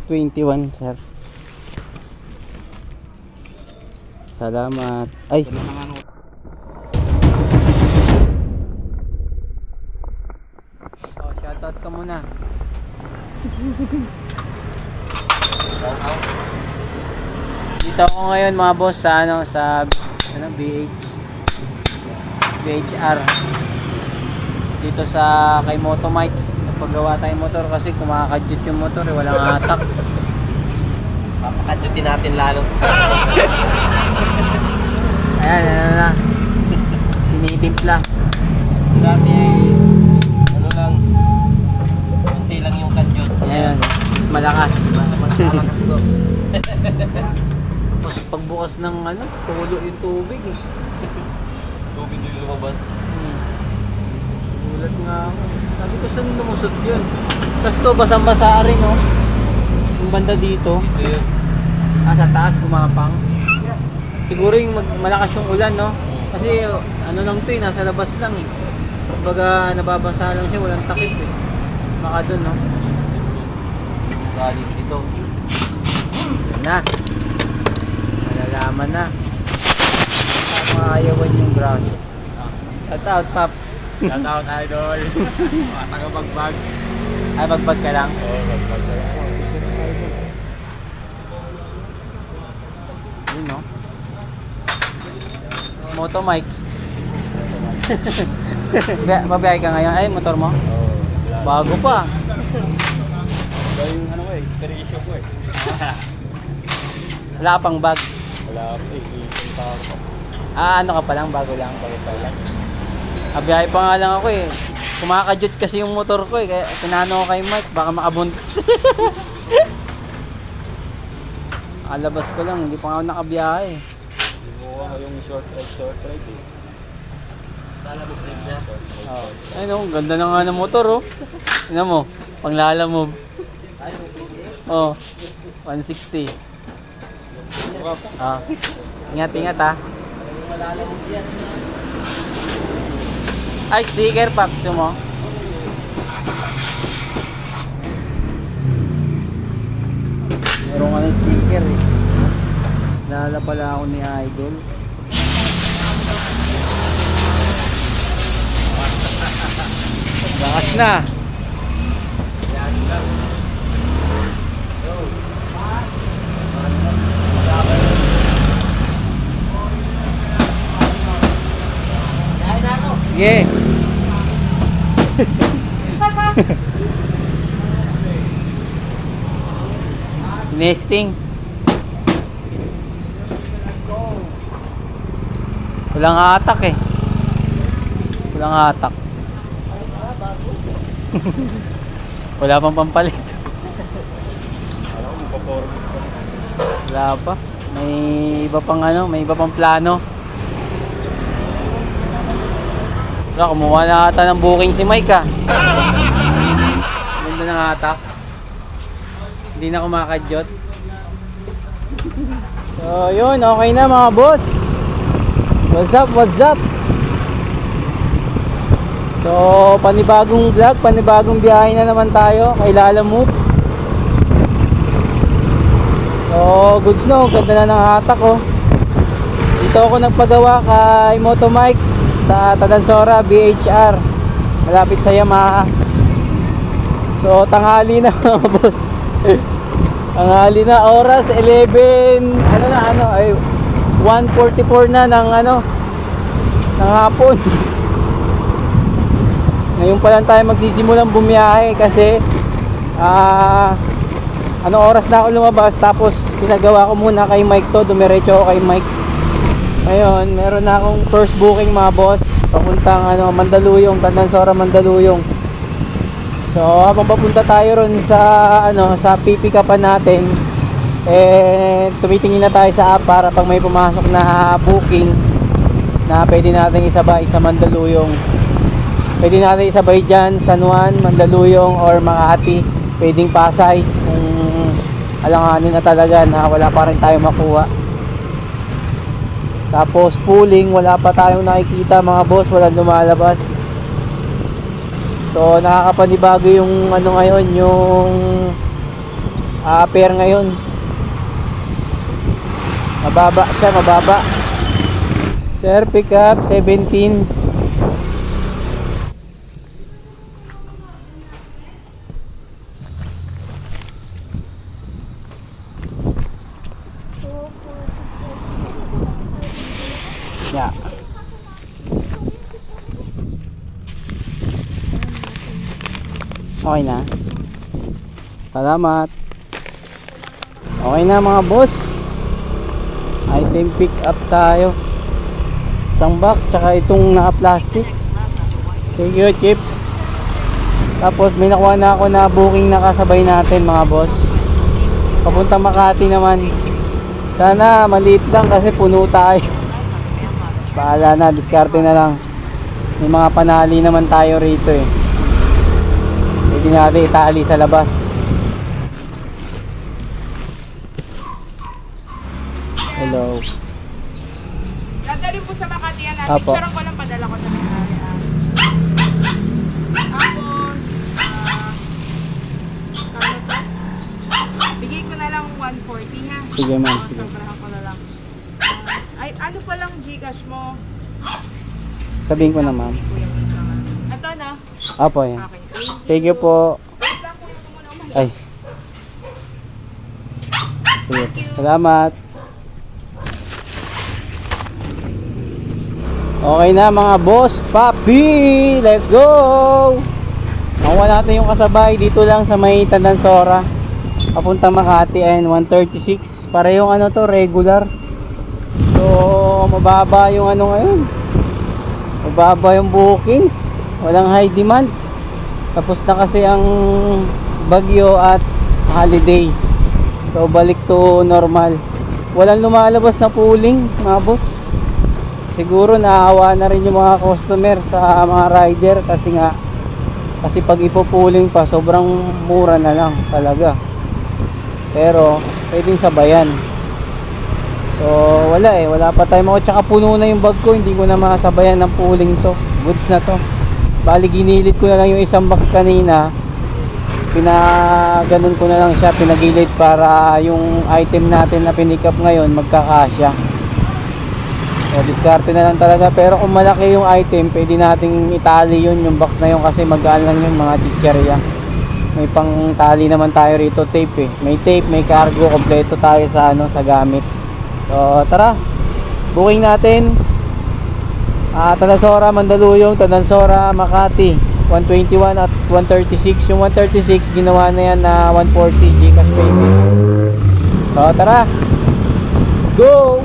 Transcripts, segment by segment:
121 sir. Salamat. Ay, oh, shoutout ka muna. Dito ako ngayon mga boss sa ano sa ano BH BHR dito sa kay Moto Mikes nagpagawa tayong motor kasi kumakadyot yung motor eh walang hatak Papakadyutin natin lalo. ayan ano na tinitimpla Dati, ano lang, kunti lang yung kadyot. ayan mas malakas Mas malakas ko. Tapos pagbukas ng ano tulo yung tubig eh Tubig yung lumabas. Gulat nga ako. Sabi ko saan lumusot yun? Tapos to basang-basa rin oh. Yung banda dito. Dito yun. Ah, sa taas gumapang. Siguro yung mag- malakas yung ulan no? Kasi ano lang to eh, nasa labas lang eh. Kumbaga nababasa lang siya, walang takip eh. Baka dun no? Galing dito. Yun na. Malalaman na. Tama ayawan yung braso. Shout out, Paps. Shout out, idol. Mga taga-bagbag. Ay, bagbag ka lang. Oo, bagbag. Yun, no? Moto mics. Ba- Babiyahe ka ngayon? Ay, motor mo? Oo. Bago pa. Iba yung ano ko eh, inspiration ko eh. Wala ka pang bag. Wala ako eh, ipunta ako pa. Ah, ano ka pa lang? Bago lang. Bago pa lang. Abiyahe pa nga lang ako eh. Kumakadyot kasi yung motor ko eh. Kaya tinano ko kay Mike, baka makabuntis. Alabas ko lang, hindi pa nga ako nakabiyahe. Gumawa ko yung short ride, short ride eh. Tala mo frame niya? Oh. Ay no, ganda na nga ng motor oh. Tingnan mo, panglala mo. Oh, 160. Ah. Ingat, ingat ha. Ay, sticker pack mo. Meron ka ng sticker eh. Nalala pala ako ni Idol. Lakas na. Sige. Nesting. Walang hatak eh. Walang hatak. Wala pang pampalit. Wala pa. May iba pang ano, may iba pang plano. Wala, kumuha na ata ng booking si Mike ah. Ganda ng hatak. Hindi na kumakadyot. So, yun, okay na mga boss. What's up, what's up? So, panibagong vlog, panibagong biyahe na naman tayo kay Lala Move. So, goods no, ganda na ng hatak oh. Dito ako nagpagawa kay Moto Mike sa Tadansora BHR. Malapit sa Yamaha. So, tanghali na mga boss. tanghali na, oras 11, ano na, ano, ay 1.44 na ng ano, ng hapon. Ngayon pa lang tayo magsisimulang bumiyahe kasi ah ano oras na ako lumabas tapos pinagawa ko muna kay Mike to, dumiretso ako kay Mike. Ngayon, meron na akong first booking mga boss. Papuntang ano Mandaluyong, Tandansora Mandaluyong. So, habang papunta tayo ron sa ano sa pipikapan natin eh tumitingin na tayo sa app para pag may pumasok na booking na pwede natin isabay sa Mandaluyong. Pwede natin isabay dyan San Juan, Mandaluyong or Makati pwedeng Pasay kung alanganin na talaga na wala pa rin tayo makuha tapos pooling wala pa tayong nakikita mga boss wala lumalabas so nakakapanibago yung ano ngayon yung a-pair ngayon. Mababa siya, mababa. Sir, pick up 17. Yeah. Okay na. Salamat. Okay na mga boss. Item pick up tayo. Isang box tsaka itong naka-plastic. Thank you, Chip. Tapos may nakuha na ako na booking na kasabay natin mga boss. Papunta Makati naman. Sana maliit lang kasi puno tayo. Bahala na, diskarte na lang. May mga panali naman tayo rito eh. Pwede natin itali sa labas. Hello. Dadalhin po sa Makati yan natin. Apo. Picture ko lang padala ko sa may-ari. ah. Tapos, ah, ano to? Bigay ko na lang 140 ha. Sige, ma'am. Oo, Sige. sobrahan ko na lang. Ay, ano pa lang Gcash mo? Sabihin ko na ma'am. Kuya, wait lang, ah. Ito na. Apo yan. Okay, thank you. Po. Ay. Sige. Salamat. Okay na mga boss, papi! Let's go! Nakuha natin yung kasabay dito lang sa may Tandansora. Papunta Makati and 136. Para yung ano to, regular. So, mababa yung ano ngayon. Mababa yung booking. Walang high demand. Tapos na kasi ang bagyo at holiday. So balik to normal. Walang lumalabas na pooling, mga boss. Siguro naawa na rin yung mga customer sa mga rider kasi nga kasi pag ipo-pooling pa sobrang mura na lang talaga. Pero pwedeng sabayan. So wala eh, wala pa tayo mga tsaka puno na yung bag ko, hindi ko na masabayan ng pooling to. Goods na to. Bali ginilit ko na lang yung isang box kanina. Pinaganon ko na lang siya, pinagilid para yung item natin na pinick up ngayon magkakasya. So diskarte na lang talaga pero kung malaki yung item, pwede nating itali yun yung box na yun kasi magaan lang yung mga chicherya. May pang tali naman tayo rito tape eh. May tape, may cargo, kompleto tayo sa ano sa gamit. So tara. Booking natin. Ah, Tanansora, Mandaluyong, Tanansora, Makati. 121 at 136. Yung 136 ginawa na yan na 140 Gcash payment. So tara. Go!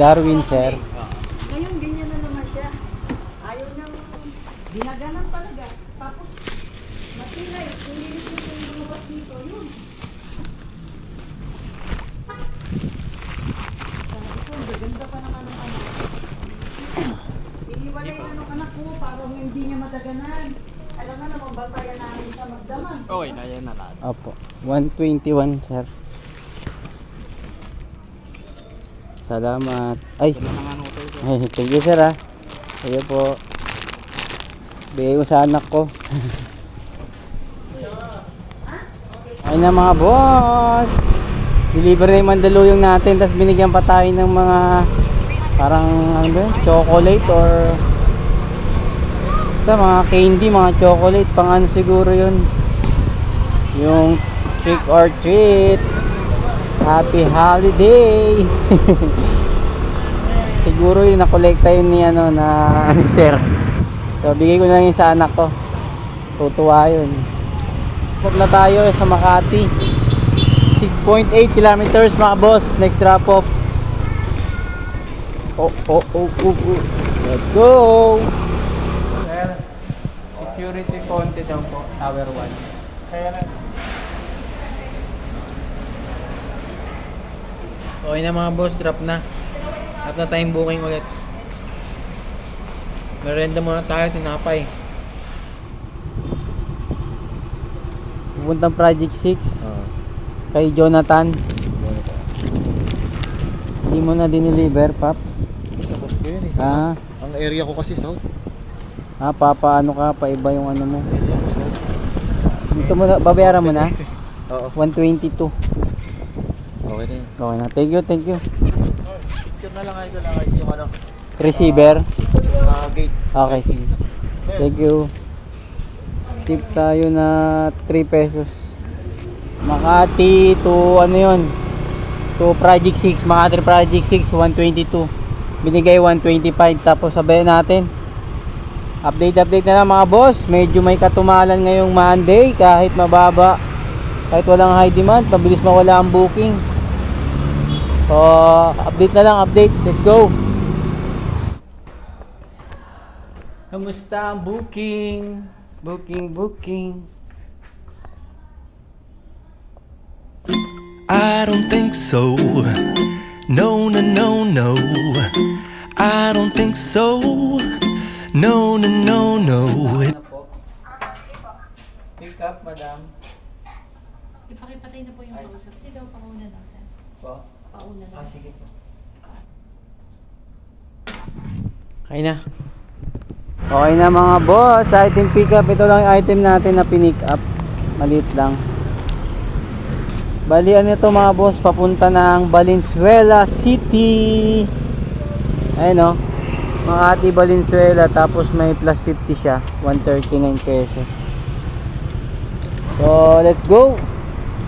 Darwin sir. Ngayon, ganyan na naman siya. Ayaw niyang ginaganan talaga. Tapos, matilay. Kung linis mo siya yung lumabas dito, yun. Sabi ko, ang gaganda pa ng anong anak. Iniwalay na ng anak parang hindi niya madaganan. Alam nga naman, bantayan namin siya magdaman. Okay, na yan na lahat. Opo. 121 sir. Salamat. Ay, ay thank you sir ah. Ayo po. Bigay ko sa anak ko. Ay na mga boss. Deliver na yung Mandaluyong natin. Tapos binigyan pa tayo ng mga parang ano ba yun? Chocolate or basta mga candy, mga chocolate. Pang ano siguro yun. Yung trick or treat. Happy holiday. siguro yung nakolekta yun ni ano na ni sir. So bigay ko na lang yun sa anak ko. Tutuwa yun. Stop na tayo sa Makati. 6.8 kilometers mga boss. Next drop off. Oh, oh, oh, oh, oh. Let's go! Security konti daw po. Tower 1. Kaya na. Okay na mga boss, drop na. Drop na tayong booking ulit. Merenda muna tayo, tinapay. Pupuntang Project 6 kay Jonathan. Hindi mo na dineliver, Pap. Sa boss ko yun eh. Ah, Ang area ko kasi south. Ah, papaano ka, paiba yung ano mo. Dito mo na, babayaran mo na? Oo. 122. Okay na yun. Okay na. Thank you, thank you. Picture na lang kayo lang kayo yung ano, Receiver. sa gate. Okay. Thank you. Tip tayo na 3 pesos. Makati to ano yun? To Project 6. Makati Project 6, 122. Binigay 125. Tapos sabayan natin. Update update na lang mga boss. Medyo may katumalan ngayong Monday. Kahit mababa. Kahit walang high demand. Mabilis mawala ang booking. So, update na lang. Update. Let's go. Kamusta ang booking? Booking, booking. I don't think so. No, no, no, no. I don't think so. No, no, no, no. It- Ano? Pick up, madam. Ipakipatay na po yung kausap. Hindi daw pauna daw, sir. Po? Pauna daw. Ah, sige po. Okay na. Okay na mga boss. Item pick up. Ito lang yung item natin na pinick up. Maliit lang. Bali ano ito mga boss. Papunta ng Valenzuela City. Ayun o. Makati Valenzuela. Tapos may plus 50 siya. 139 pesos. So, let's go.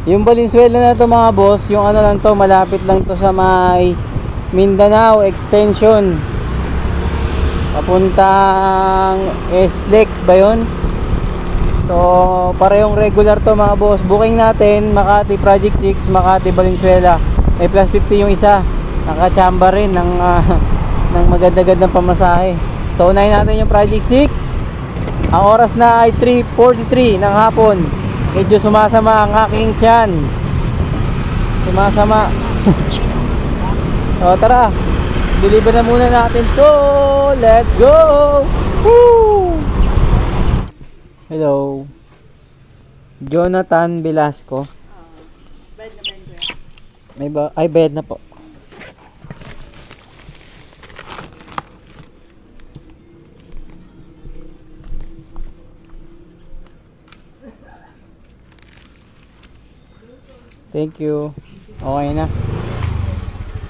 Yung Valenzuela na to mga boss, yung ano lang to, malapit lang to sa may Mindanao Extension. Papuntang SLEX ba yun? So, parehong regular to mga boss. Booking natin, Makati Project 6, Makati Valenzuela. May plus 50 yung isa. Nakachamba rin ng, ah, ng maganda-gandang pamasahe. So, unahin natin yung Project 6. Ang oras na ay 3.43 ng hapon. Medyo sumasama ang aking tiyan. Sumasama. so tara. Deliver na muna natin to. Let's go. Woo! Hello. Jonathan Velasco. Yan. May ba? Ay, bed na po. Thank you. Okay na.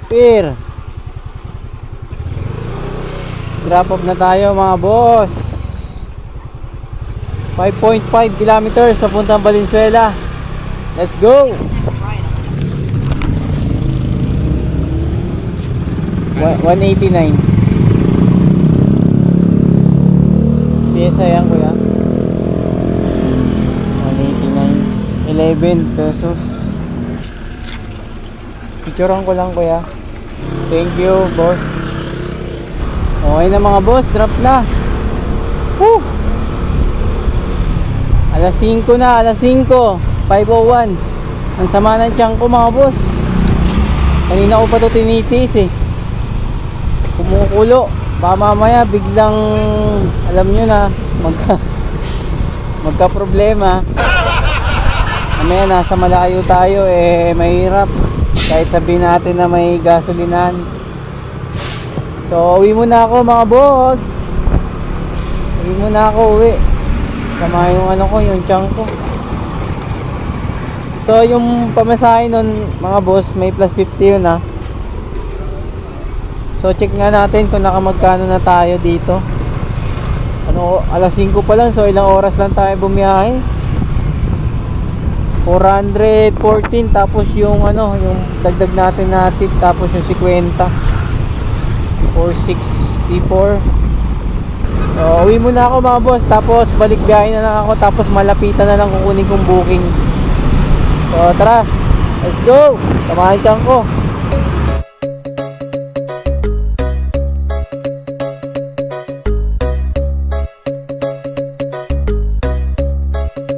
Peer. Drop off na tayo mga boss. 5.5 kilometers papuntang Valenzuela. Let's go. Wa- 189 Pyesa yan kuya 189 11 pesos Picturean ko lang kuya. Thank you boss. Okay na mga boss. Drop na. Woo! Alas 5 na Alas 5 501 Ang sama ng tiyan ko mga boss. Kanina ko pa to tinitiis eh. Kumukulo. Baka mamaya biglang alam nyo na magka magka problema mamaya nasa malayo tayo eh mahirap kahit sabihin natin na may gasolinan. So uwi muna ako mga boss. Uwi muna ako uwi. Sama yung ano ko yung chunk ko. So yung pamasahe nun mga boss may plus 50 yun ah. So check nga natin kung nakamagkano na tayo dito. Ano, alas 5 pa lang so ilang oras lang tayo bumiyahe. 414 tapos yung ano, yung dagdag natin na tip tapos yung 50. 464. So uwi muna ako mga boss tapos balik biyahe na lang ako tapos malapitan na lang kukunin kong booking. So tara, let's go. Samahan ko.